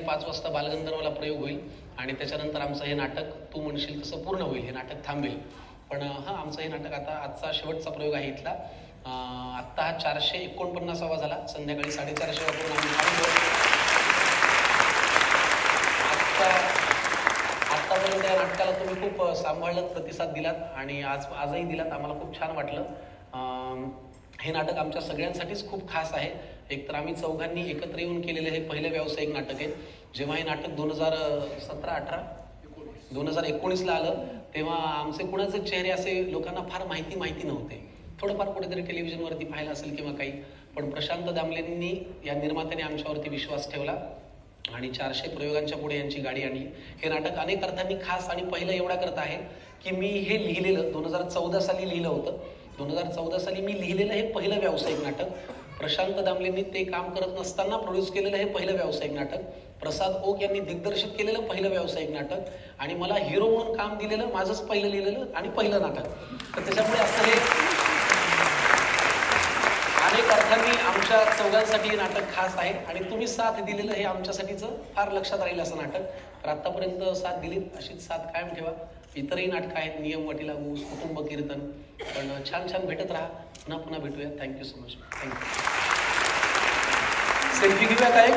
पाच वाजता बालगंधर्वला प्रयोग होईल आणि त्याच्यानंतर आमचं हे नाटक तू म्हणशील तसं पूर्ण होईल हे नाटक थांबेल. पण हां आमचं हे नाटक आता आजचा शेवटचा प्रयोग आहे इथला. आत्ता हा चारशे एकोणपन्नासावा झाला. संध्याकाळी साडेचारशे वापरून आम्ही आत्ता आत्तापर्यंत या नाटकाला तुम्ही खूप सांभाळलं प्रतिसाद दिलात आणि आज आजही दिलात. आम्हाला खूप छान वाटलं. हे नाटक आमच्या सगळ्यांसाठीच खूप खास आहे. एकतर आम्ही चौघांनी एकत्र येऊन केलेले हे पहिलं व्यावसायिक नाटक आहे. जेव्हा हे नाटक दोन हजार सतरा अठरा दोन हजार एकोणीसला आलं तेव्हा आमचे कुणाचे चेहरे असे लोकांना फार माहिती माहिती नव्हते. थोडंफार कुठेतरी टेलिव्हिजनवरती पाहिलं असेल किंवा काही. पण प्रशांत दामलेंनी या निर्मात्याने आमच्यावरती विश्वास ठेवला आणि चारशे प्रयोगांच्या पुढे यांची गाडी आणली. हे नाटक अनेक अर्थांनी खास आणि पहिलं एवढा करत आहे की मी हे लिहिलेलं दोन हजार चौदा साली लिहिलं होतं. दोन हजार चौदा साली मी लिहिलेलं हे पहिलं व्यावसायिक नाटक. प्रशांत दामलेंनी ते काम करत नसताना प्रोड्यूस केलेलं हे पहिलं व्यावसायिक नाटक. प्रसाद ओक यांनी दिग्दर्शित केलेलं पहिलं व्यावसायिक नाटक. आणि मला हिरो म्हणून काम दिलेलं माझंच पहिलं लिहिलेलं आणि पहिलं नाटक. तर त्याच्यामुळे असं हे अनेक अर्थांनी आमच्या चौघांसाठी हे नाटक खास आहे. आणि तुम्ही साथ दिलेलं हे आमच्यासाठीचं फार लक्षात राहील असं नाटक. तर आतापर्यंत साथ दिलीत अशीच साथ कायम ठेवा. इतरही नाटकं आहेत नियम वटी लागू कुटुंब कीर्तन. पण छान छान भेटत राहा. पुन्हा पुन्हा भेटूया. Thank you so much thank you selfie घेऊया काय